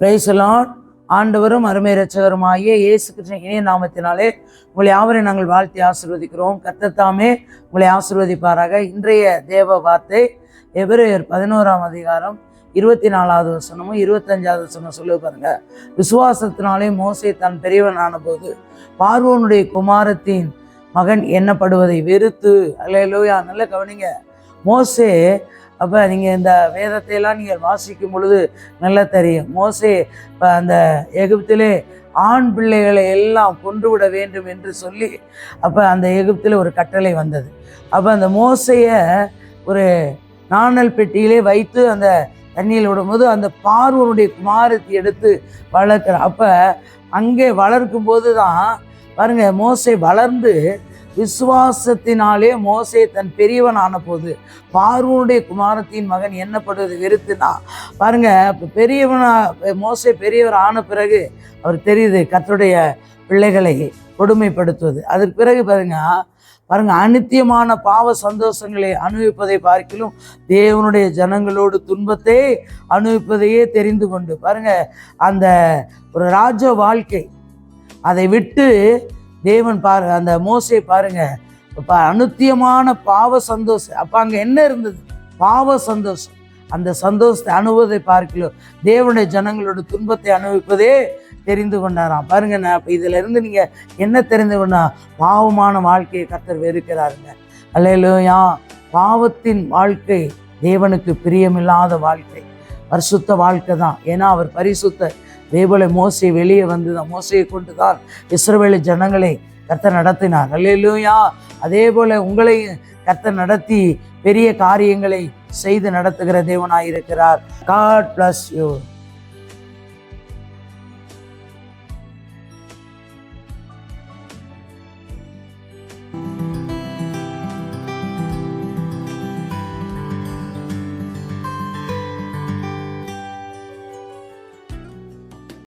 பிரைசலான் ஆண்டவரும் அருமை இரட்சகருமாகிய இயேசு கிருஷ்ணன் இணைய நாமத்தினாலே உங்களை யாவரையும் நாங்கள் வாழ்த்தி ஆசிர்வதிக்கிறோம். கத்தத்தாமே உங்களை ஆசீர்வதிப்பாராக. இன்றைய தேவ வார்த்தை எபிரேயர் பதினோராம் அதிகாரம் இருபத்தி நாலாவது வசனமும் இருபத்தஞ்சாவது வசனம் சொல்லி பாருங்க. விசுவாசத்தினாலே மோசே தன் பெரியவன் போது பார்வோனுடைய குமாரத்தின் மகன் எண்ணப்படுவதை வெறுத்து அல்லையிலோயா நல்ல கவனிங்க. மோசே அப்போ நீங்கள் இந்த வேதத்தையெல்லாம் நீங்கள் வாசிக்கும் பொழுது நல்லா தெரியும். மோசே இப்போ அந்த எகிப்திலே ஆண் பிள்ளைகளை எல்லாம் கொன்று விட வேண்டும் என்று சொல்லி அப்போ அந்த எகிப்தில் ஒரு கட்டளை வந்தது. அப்போ அந்த மோசையை ஒரு நாணல் பெட்டியிலே வைத்து அந்த தண்ணியில் விடும்போது அந்த பார்வனுடைய குமாரத்தை எடுத்து வளர்க்குற அப்போ அங்கே வளர்க்கும் போது தான் பாருங்கள் மோசை வளர்ந்து விசுவாசத்தினாலே மோசே தன் பெரியவன் ஆன போது பார்வனுடைய குமாரத்தின் மகன் என்னப்படுவது வெறுத்துனா? பாருங்க பெரியவனா மோசே பெரியவர் ஆன பிறகு அவர் தெரியுது கத்தருடைய பிள்ளைகளை கொடுமைப்படுத்துவது. அதற்கு பிறகு பாருங்க பாருங்க அனித்தியமான பாவ சந்தோஷங்களை அனுபவிப்பதை பார்க்கிலும் தேவனுடைய ஜனங்களோடு துன்பத்தை அனுபவிப்பதையே தெரிந்து கொண்டு பாருங்க அந்த ஒரு ராஜ வாழ்க்கை அதை விட்டு தேவன் பாரு அந்த மோசையை பாருங்க. இப்போ அனுத்தியமான பாவ சந்தோஷம். அப்போ அங்கே என்ன இருந்தது? பாவ சந்தோஷம். அந்த சந்தோஷத்தை அனுபவத்தை பார்க்கலோ. தேவனுடைய ஜனங்களோட துன்பத்தை அனுபவிப்பதே தெரிந்து கொண்டாராம். பாருங்க நான் இப்போ இதில் இருந்து நீங்கள் என்ன தெரிந்து கொண்டா? பாவமான வாழ்க்கையை கத்தர் வெறுக்கிறாருங்க. அல்லையிலோயா பாவத்தின் வாழ்க்கை தேவனுக்கு பிரியமில்லாத வாழ்க்கை. பரிசுத்த வாழ்க்கை தான். ஏன்னா அவர் பரிசுத்த தேவலை மோசை வெளியே வந்து தான் மோசையை கொண்டு தான் இஸ்ரவேலி ஜனங்களை கர்த்தர் நடத்தினார். அல்லேலூயா. அதே போல் உங்களையும் கர்த்தர் நடத்தி பெரிய காரியங்களை செய்து நடத்துகிற தேவனாய் இருக்கிறார் காட் பிளஸ் யூ